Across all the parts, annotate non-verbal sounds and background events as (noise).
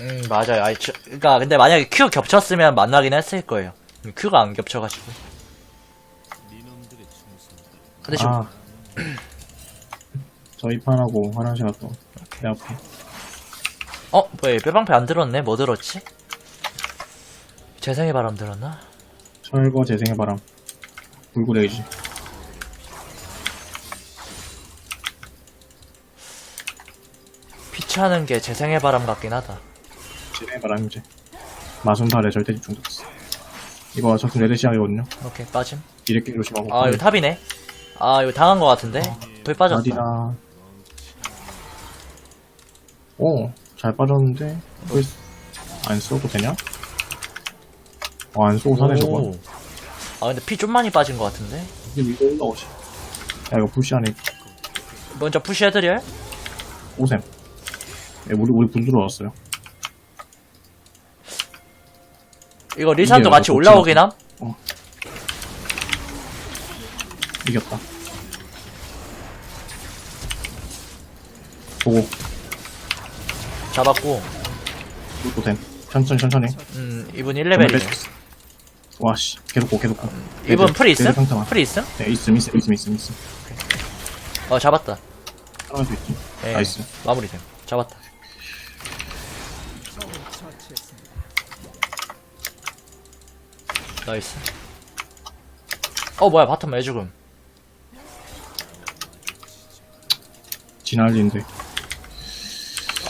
음 맞아요. 아니, 저, 그러니까 근데 만약에 큐 겹쳤으면 만나긴 했을 거예요. 큐가 안 겹쳐가지고. 근데 지금 아. (clears throat) 저희 판하고 화장실 갔다. 내 앞에. 어 뭐야 뼈방패 안 들었네. 뭐 들었지? 재생의 바람 들었나? 철거 재생의 바람. 불구레이지. 피차는 게 재생의 바람 같긴 하다. 재생의 바람 이제. 마순팔에 절대 집중됐어. 이거 저승 레드시아이거든요. 오케이 빠짐. 이렇게 조심하고. 아 이거 탑이네. 아 이거 당한 거 같은데. 불 빠졌다. 어디나. 오, 잘 빠졌는데. 왜, 안 써도 되냐? 어, 안 쏘고 사네, 저거. 오. 아 근데 피 좀 많이 빠진 거 같은데. 이게 위로 올라오지. 야, 이거 푸시 안에 먼저 푸시해드려. 오셈. 예, 우리, 우리 분 들어왔어요. 이거 리산도 같이 뭐 올라오긴 함. 이겼다. 보고, 잡았고. 또 됨. 천천히, 천천히. 음 이분 1레벨이네. 와, 씨. 계속 고, 계속 고. 이분 풀 있음? 평타만. 풀 있음? 네, 있음, 있음, 있음, 있음, 있음. 어 잡았다. 수 있지. 예, 나이스. 마무리됨. 잡았다. 나이스. 어 뭐야 바텀 왜 죽음? 진할리인데.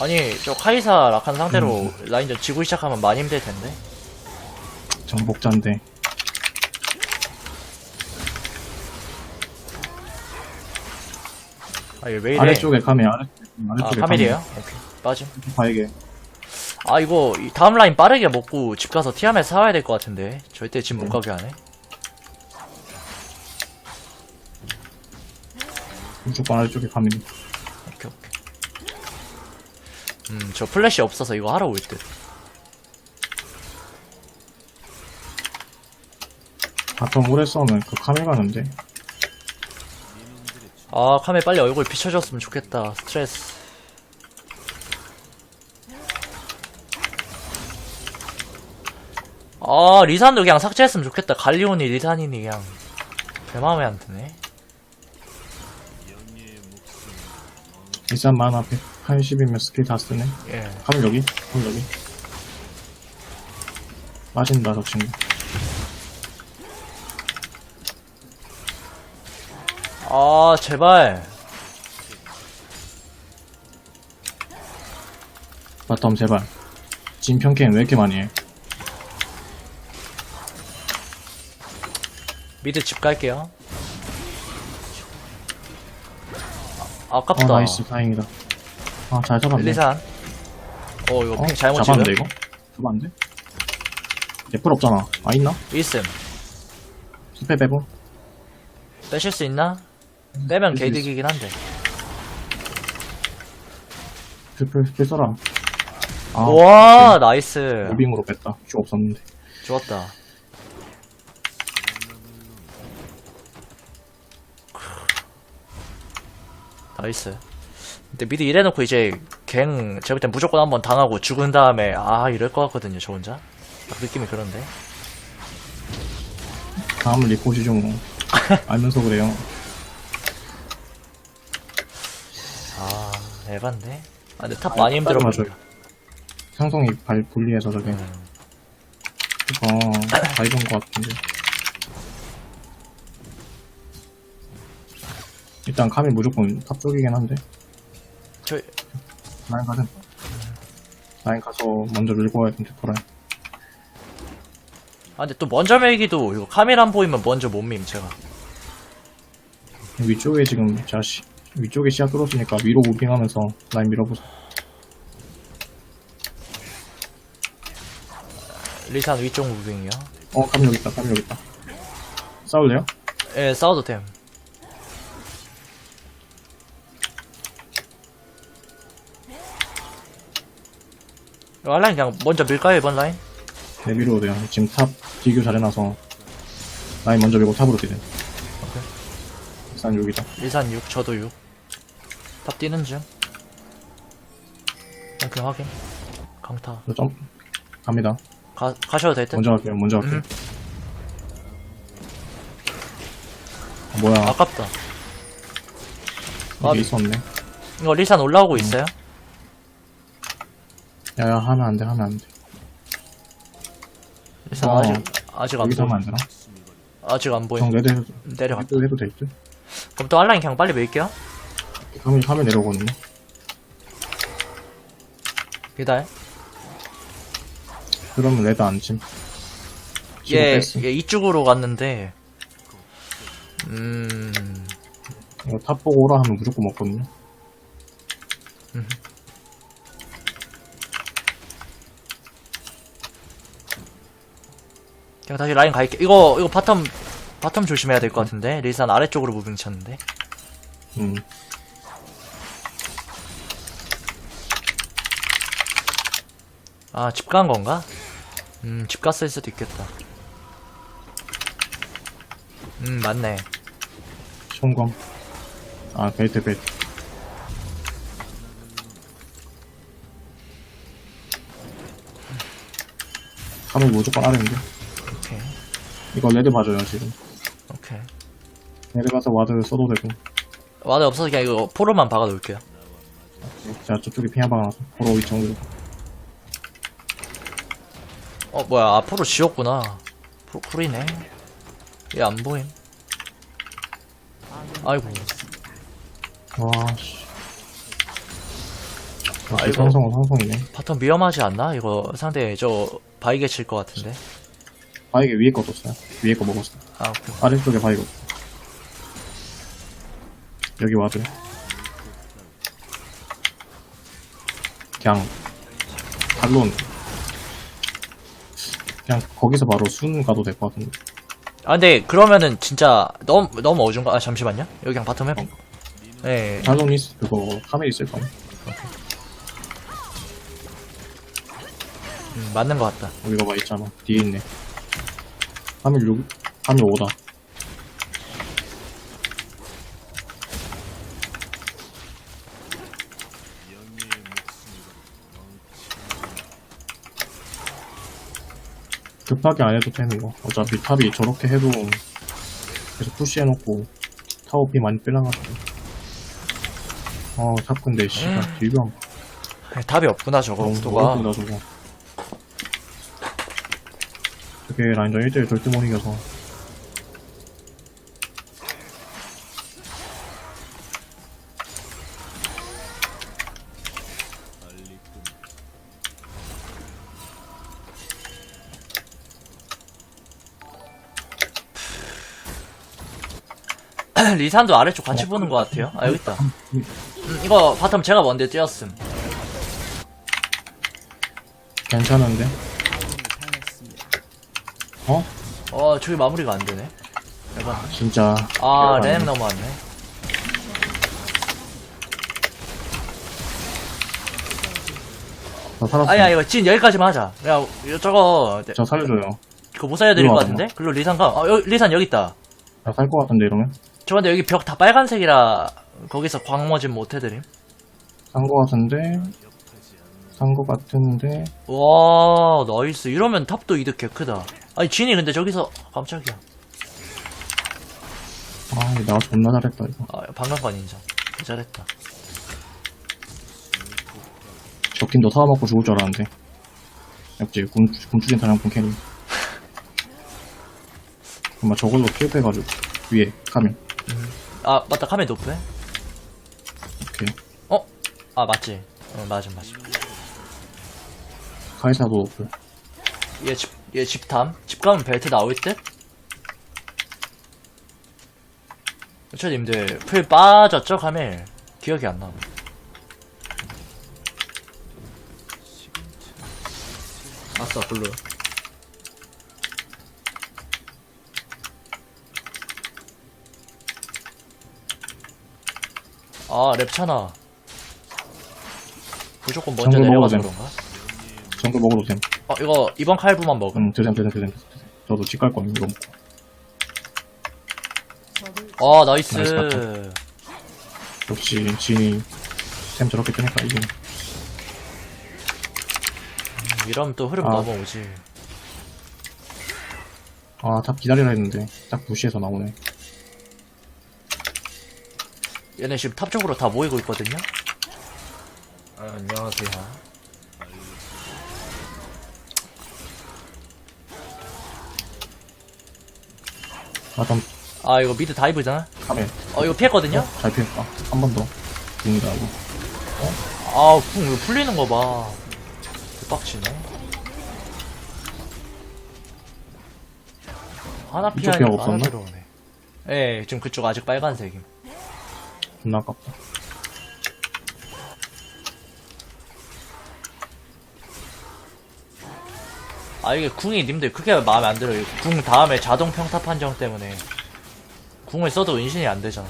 아니 저 카이사 락한 상태로 음. 라인전 지고 시작하면 많이 힘들 텐데. 정복자인데. 아 이거 왜 이래? 아래쪽에 카메, 아래, 아 아래쪽에 카밀이에요? 오케이 빠짐. 바에게. 아 이거 이 다음 라인 빠르게 먹고 집 가서 티아멧 사와야 될 것 같은데 절대 집못 네. 가게 하네. 무조건 아래쪽에 카메. 오케이 오케이. 음저 플래시 없어서 이거 하러 올 듯. 바텀 오래 싸우면 그 카메 가는데. 아 카메 빨리 얼굴 비춰줬으면 좋겠다. 스트레스. 아 리산도 그냥 삭제했으면 좋겠다. 갈리오니 리산이니 그냥 제 마음에 안 드네. 일산 만화 180이면 스킬 다 쓰네. 예. 카메 여기? 카메 여기. 빠진다, 저 친구. 아 제발. 바텀 제발. 진 평캔 왜 이렇게 많이 해? 미드 집 갈게요. 아, 아깝다. 어, 나이스, 다행이다. 아, 잘 잡았네. 리산. 어, 이거 어? 핑 잘못 잡았는데. 이거? 잡았는데? 예쁠 없잖아. 아, 있나? 있음. 스페 빼고. 빼실 수 있나? 빼면 뺄수 개이득이긴 한데. 스페, 스페 써라. 아, 와, 나이스. 무빙으로 뺐다. 주 없었는데. 좋았다. 나이스. 근데 미드 이래놓고 이제 갱 제가 볼땐 무조건 한번 당하고 죽은 다음에 아 이럴 것 같거든요 저 혼자 딱 느낌이 그런데 다음은 리포시 좀 (laughs) 알면서 그래요. 아 에반데 아 근데 탑 많이 힘들어 맞아요. 상성이 발 분리해서 저게. 음. 이거, 다 입은 것 같은데. 일단 카미 무조건 탑 쪽이긴 한데. 저 라인 가든. 라인 가서 먼저 밀고 와야 되는데, 돌아요. 아 근데 또 먼저 밀기도 이거 카메라 안 보이면 먼저 못 밈 제가 위쪽에 지금 자시 위쪽에 시야 뚫었으니까 위로 무빙하면서 라인 밀어보자. 리산 위쪽 무빙이요 어, 카미 여기 있다, 카미 여기 있다. 싸울래요? 예 싸워도 됨 한라인 그냥 먼저 밀까요 이번 라인? 네, 밀어도 돼요. 지금 탑 비교 잘 해놔서 라인 먼저 밀고 탑으로 뛰든. 일단 여기다. 리산 6 저도 6탑 뛰는 중 아, 그냥 확인 강타. 저 점, 갑니다. 가, 가셔도 될 듯? 먼저 갈게요, 먼저 갈게요. 음. 아, 뭐야, 아깝다. 이게 아, 있었네. 이거 리산 올라오고 있어요? 야 야, 하면 안 돼, 하면 안 돼. 리산 어. 아직, 아직 안 여기서. 하면 안 되나? 아직 안 레드 해도, 내려갔다. 해도, 해도 될 듯? 그럼 또 한라인 그냥 빨리 밀게요. 하면, 하면 내려오거든요. 기다려. 그러면 레드 안 침. 지금 얘, 뺐어. 얘 이쪽으로 갔는데, 음, 이거 탑 보고 오라 하면 무조건 먹거든요. 그냥 다시 라인 갈게. 이거, 이거 바텀, 바텀 조심해야 될 것 같은데? 리산 아래쪽으로 무빙 쳤는데. 음. 아, 집 간 건가? 음, 집 갔을 수도 있겠다. 음, 맞네. 총검. 아, 베이트, 베이트. 하면 무조건 아래인데. 이거 레드 봐줘요, 지금. 오케이. 레드 가서 와드 써도 되고. 와드 없어서 그냥 이거 포로만 박아 놓을게요. 자, 저쪽에 핑한방 와서. 보러 위쪽으로. 어, 뭐야, 앞으로 지웠구나. 푸, 쿨이네. 얘 안 보임. 아이고. 와, 씨. 역시 아이고. 상성은 상성이네. 바텀 위험하지 않나? 이거 상대 저 바이게 칠 것 같은데. 아, 이게 위에 거 뒀어요. 위에 거 먹었어. 아, 오케이. 아래쪽에 바이거. 여기 와드. 그냥, 달론. 그냥 거기서 바로 순 가도 될 것 같은데. 아, 근데 그러면은 진짜 너무, 너무 어중가, 아, 잠시만요. 여기 그냥 바텀 해봐. 네. 달론 있, 그거, 카멜 있을 거네. 음, 맞는 것 같다. 여기가 봐 있잖아. 뒤에 있네. 카멜 6, 카멜 5다. 급하게 안 해도 되는 거. 어차피 탑이 저렇게 해도 계속 푸시해놓고 타워피 많이 빼놔가지고. 어, 탑 근데 씨발 딜병 아, 답이 없구나, 저거. 너무 구도가. 어렵다 저거. 저게 라인전 1대1 절대 못 이겨서. 리산도 아래쪽 같이 보는 것 같아요. 아, 여기 있다. 음, 이거 바텀 제가 먼저 뛰었음. 괜찮은데? 어? 어, 저기 마무리가 안 되네. 대박. 진짜. 아. 렌 넘어왔네. 살았어. 아야, 이거 진 여기까지만 하자. 야, 이거 저거, 네, 저 살려줘요. 그거 못 살려드릴 것 와, 같은데? 글로 리산가? 어, 리산 여기 있다. 나 살 것 같은데 이러면? 저 근데 여기 벽 다 빨간색이라 거기서 광머진 못 해드림. 산 것 같은데? 산 것 같은데? 와, 나이스. 이러면 탑도 이득 개 크다. 아니, 진이 근데 저기서, 깜짝이야. 아, 나 존나 잘했다 이거. 아, 방금 건 인정. 잘했다. 적팀 너 사와먹고 죽을 줄 알았는데. 역시 군, 군축인 사냥 군캐니. 정말 저걸로 킬 빼가지고 위에 가면 아, 맞다. 카메 높네? 오케이 어? 아, 맞지. 어, 맞아, 맞아. 카이사도 높고 얘 집, 얘 집탐? 집 가면 벨트 나올 듯? 저 님들, 풀 빠졌죠, 카멜? 기억이 안 나. 아싸, 블루. 아, 랩차나. 무조건 먼저 정글 내려가서 먹어도 그런가? 정글 먹어도 됨 어, 이거, 이번 칼부만 먹음. 응, 드셈 드셈 드셈 드셈. 저도 집 갈 거임 이거 먹고 아, 나이스. 나이스 역시 진이 템 저렇게 뜨니까 이기네 이러면 또 흐름 아. 넘어오지. 아, 탑 기다리라 했는데, 딱 무시해서 나오네. 얘네 지금 탑 쪽으로 다 모이고 있거든요? 아, 안녕하세요. 바텀 아, 이거 미드 다이브잖아? 카메. 어, 이거 피했거든요? 잘 피했다. 한 번 더. 죽는다, 이거. 아, 궁 이거 풀리는 거 봐. 빡치네. 하나 벽 하나 없었나? 들어오네. 예, 지금 그쪽 아직 빨간색임. 존나 아깝다. 아, 이게 궁이 님들 크게 마음에 안 들어요. 궁 다음에 자동 평타 판정 때문에. 궁을 써도 은신이 안 되잖아.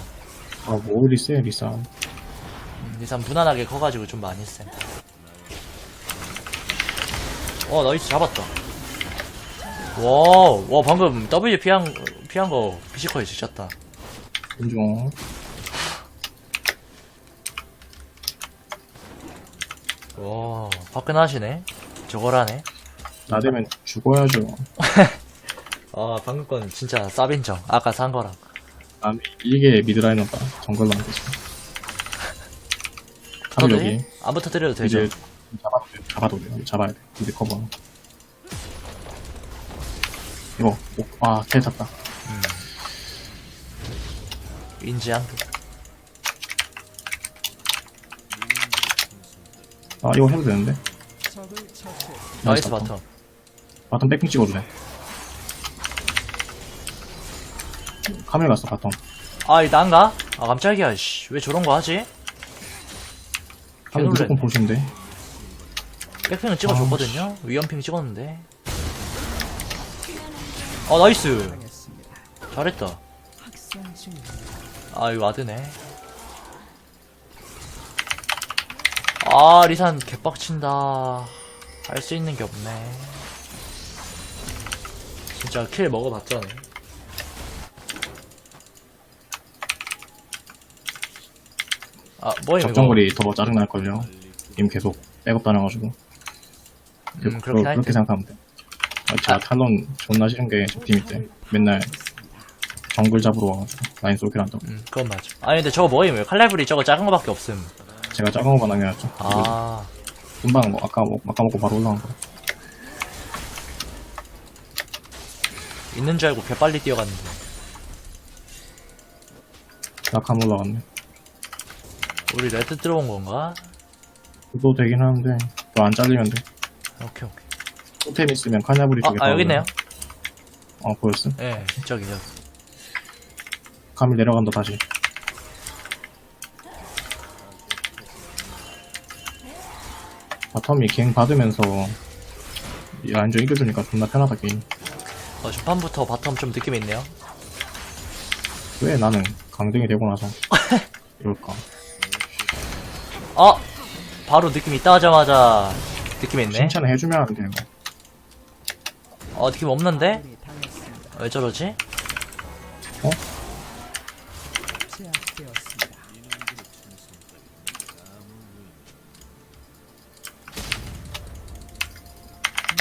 아, 뭐 리세, 리사. 음, 이상 무난하게 커가지고 좀 많이 쎄. 어, 나이스 잡았다. 와, 와 방금 W 피한 피한 거 피지컬 지쳤다. 인중. 와, 화끈하시네. 저거라네. 나대면 죽어야죠. (laughs) 아, 방금 건 진짜 쌉인정. 아까 산 거랑. 아, 이게 미드라이너다. 정글로 안 되지. 카메 저도 여기. 해? 안 붙어 드려도 되죠. 이제 잡아도 돼. 잡아도 돼. 여기 잡아야 돼. 미드 커버. 이거, 오, 아, 텔 탔다. 인지한 듯. 아, 이거 해도 되는데? 나이스 바텀. 바텀. 바텀 백핑 찍어주네. 카멜 갔어, 바텀. 아, 이 난가? 아, 깜짝이야, 씨. 왜 저런 거 하지? 카멜 무조건. 보신데. 백핑은 찍어줬거든요? 위험핑 찍었는데. 아, 나이스. 잘했다. 아, 이거 와드네. 아, 리산 개빡친다. 할 수 있는 게 없네. 진짜 킬 먹어봤잖아. 아, 뭐임? 적정거리 더 짜증날걸요. 님 계속 백업 다녀가지고. 음, 그렇게 듯. 생각하면 돼. 아, 제가 탈론 존나 싫은 게 적팀 때 맨날 정글 잡으러 와가지고 라인 쏠킬 한다고. 음, 그건 맞아. 아니, 근데 저거 뭐임? 칼날불이 저거 작은 거밖에 없음. 제가 작은 거만 남겨놨죠. 아, 금방 뭐 아까 먹, 아까 먹고 바로 올라간 거. 있는 줄 알고 개 빨리 뛰어갔는데. 낙함 올라갔네. 우리 레드 들어온 건가? 그도 되긴 하는데 또 안 잘리면 돼. 오케이, 오케이. 토템 있으면 카냐브리 아, 쪽에 아 여기 있네요. 어 보였어? 예, 저기, 저기. 카밀 내려간다 다시. 바텀이 갱 받으면서 이 라인전 이겨주니까 존나 편하다 게임. 어, 초반부터 바텀 좀 느낌이 있네요. 왜 나는 강등이 되고 나서 (laughs) 이럴까? 어! 바로 느낌 있다 하자마자 느낌 있네. 칭찬을 해주면 안 돼요. 어, 느낌 없는데? 왜 저러지? 어?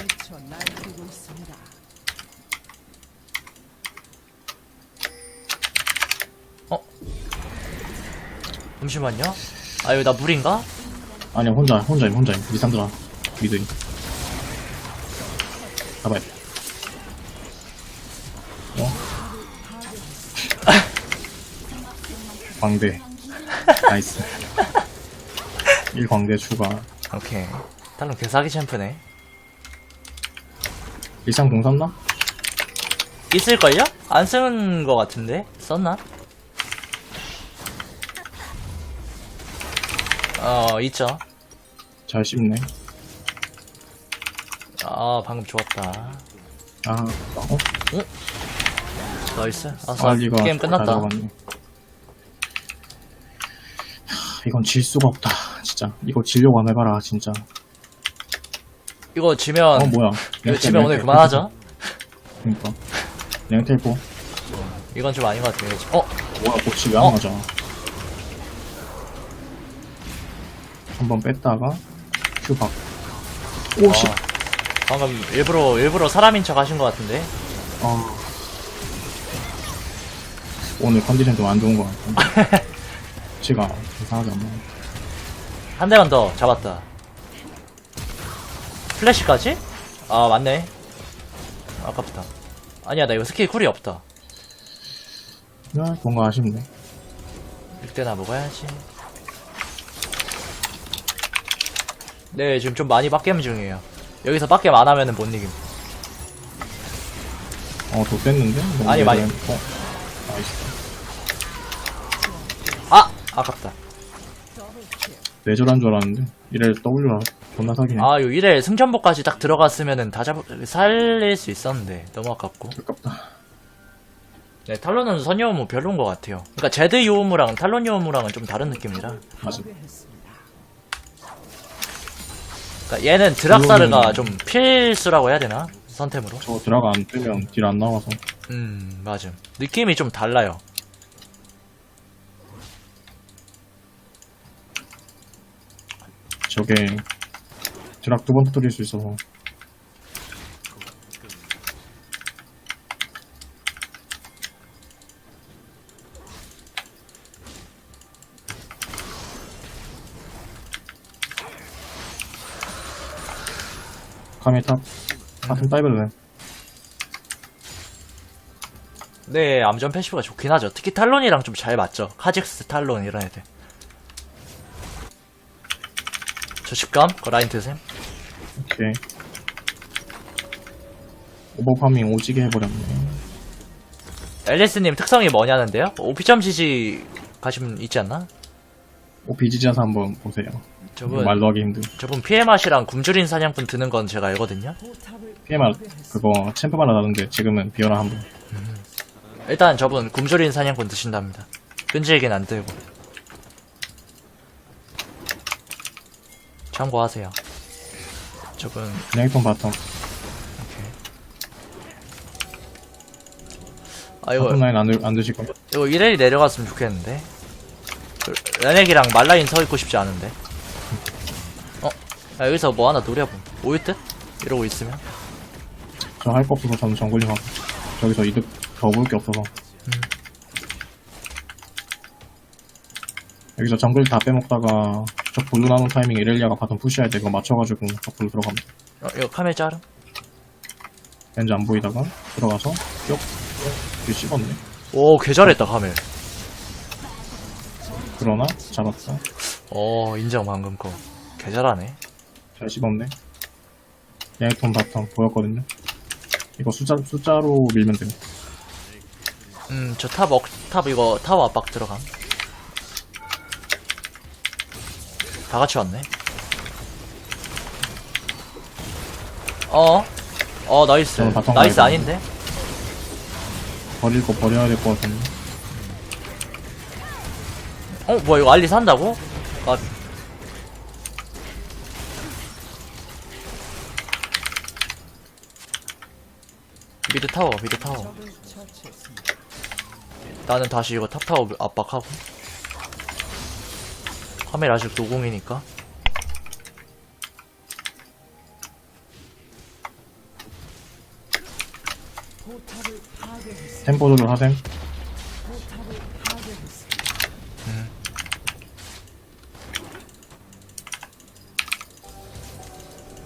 미쳐 날뛰고 있습니다. 잠시만요. 아, 여기 나 물인가? 아니야 혼자 혼자임 혼자임 리산드라 미드임. 잡아야 돼. 어? (laughs) 광대. 나이스. (laughs) 1광대 추가. 오케이. 달럼 개사기 챔프네. 일상 공 샀나? 있을걸요? 안 쓰는 거 같은데? 썼나? 어, 있죠. 잘 씹네. 아, 방금 좋았다. 아, 어? 나이스. 아싸, 알리가 게임 끝났다. 가져갔네. 하, 이건 질 수가 없다. 진짜. 이거 지려고 한번 해봐라, 진짜. 이거 지면, 어, 뭐야. 이거 지면 오늘 그만하죠? 그니까. 랭텔포. 이건 좀 아닌 것 같아요. 어? 뭐야, 고치 왜안 어? 맞아. 한번 뺐다가, 큐 박. 오, 씨. 방금 일부러 일부러 사람인 척 하신 것 같은데 어. 오늘 컨디션 좀 안 좋은 것 같아. 치가 (laughs) 이상하게 안 나와. 한 대만 더 잡았다 플래시까지? 아 맞네 아깝다 아니야 나 이거 스킬 쿨이 없다 야, 뭔가 아쉽네. 이때나 먹어야지 네 지금 좀 많이 빡겜 중이에요 여기서 빡겜 안 하면은 못 이김 어, 더 뺐는데? 너무 아니, 많이. 어, 나이스. 아! 아깝다 내절한 줄 알았는데. 이래 W라 존나 사기네. 아, 요 1회 승전보까지 딱 들어갔으면은 다 잡, 살릴 수 있었는데, 너무 아깝고. 아깝다. 네, 탈론은 선여우무 별론 것 같아요. 그니까, 제드 요우무랑 탈론 요우무랑은 좀 다른 느낌이라. 맞아. 그니까, 얘는 드락사르가 좀 필수라고 해야 되나? 선템으로? 저 드라가 안 뜨면 딜 안 나와서. 음, 맞음. 느낌이 좀 달라요. 저게 드락 두 번 터뜨릴 수 있어서. 카메 탑. 다이브를 해. 네, 암전 패시브가 좋긴 하죠. 특히 탈론이랑 좀 잘 맞죠. 카직스, 탈론, 이런 애들. 저 집감? 그 라인 드셈? 오케이. 오버파밍 오지게 해버렸네. 앨리스님 특성이 뭐냐는데요? 오피점 지지 가시면 있지 않나? 오비지자서 한번 보세요. 저분, 말로 하기 힘든. 저분 피해맛이랑 굶주린 사냥꾼 드는 건 제가 알거든요? PMR 그거 챔프만 하다는데 지금은 비어라 한번. 일단 저분 굶주린 사냥꾼 드신답니다. 끈질긴 안 들고. 참고하세요. 저분, 그냥ton 바텀. 아, 이거, 바텀 라인 안, 드- 안 드실 거예요? 이거 1렐이 내려갔으면 좋겠는데. 그, 레넥이랑 말라인 서 있고 싶지 않은데. 어? 야, 여기서 뭐 하나 노려봄. 오일 듯? 이러고 있으면. 저할거 없어서 저는 정글링 하고. 저기서 이득 더 볼 게 없어서. 여기서 정글 다 빼먹다가 저 블루 나눈 타이밍에 이렐리아가 바텀 푸시할 때 그거 맞춰가지고 저 블루 들어갑니다. 어, 이거 카메 자름? 렌즈 안 보이다가 들어가서 뿅. 이거 씹었네. 오, 개 잘했다, 카멜. 그러나 잡았다. 어, 인정, 방금 거. 개 잘하네. 잘 씹었네. 양ton 바텀 보였거든요. 이거 숫자, 숫자로 밀면 돼요. 음, 저 탑, 억, 탑 이거 타워 압박 들어감. 다 같이 왔네. 어? 어, 나이스. 저는 바텀 나이스 가야 아닌데? 버릴 거 버려야 될 것 같은데. 어, 뭐야, 이거 알리 산다고? 아, 타워, 미드 타워. 나는 다시 이거 탑 타워 압박하고. 카메라 아직 노공이니까. 템포 조절 하셈.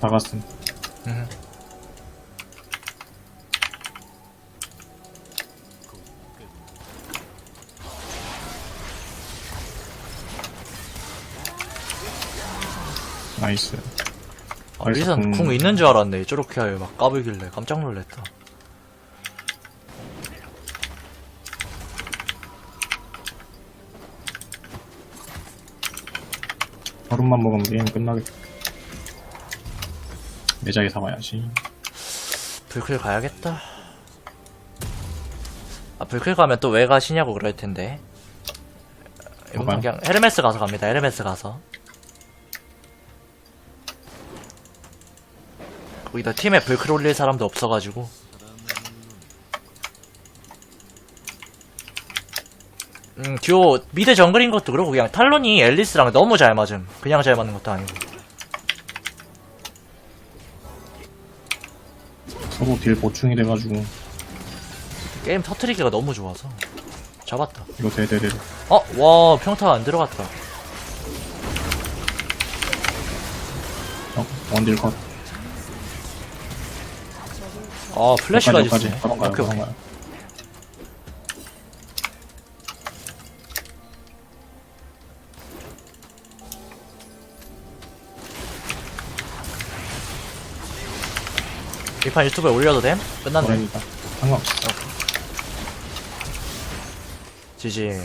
다 갔음. 음. 나이스. 아, 리선 음. 궁 있는 줄 알았네. 저렇게 막 까불길래 깜짝 놀랐다. 얼음만 먹으면 게임 끝나겠다. 매장에 사와야지. 불클 가야겠다. 아, 불클 가면 또 왜 가시냐고 그럴 텐데. 이번. 그냥 헤르메스 가서 갑니다. 헤르메스 가서. 거기다 팀에 불클 올릴 사람도 없어가지고. 음, 듀오 미드 정글인 것도 그렇고 그냥 탈론이 앨리스랑 너무 잘 맞음. 그냥 잘 맞는 것도 아니고. 서로 딜 보충이 돼가지고 게임 터트리기가 너무 좋아서 잡았다 이거 대대대 어? 와 평타 안 들어갔다 어, 원딜 컷 아 플래시까지 여기까지 쓰네. 바로 가요 오케이 오케이. 가요 이판 유튜브에 올려도 됨? 끝났네. 그러니까 상관없어 지지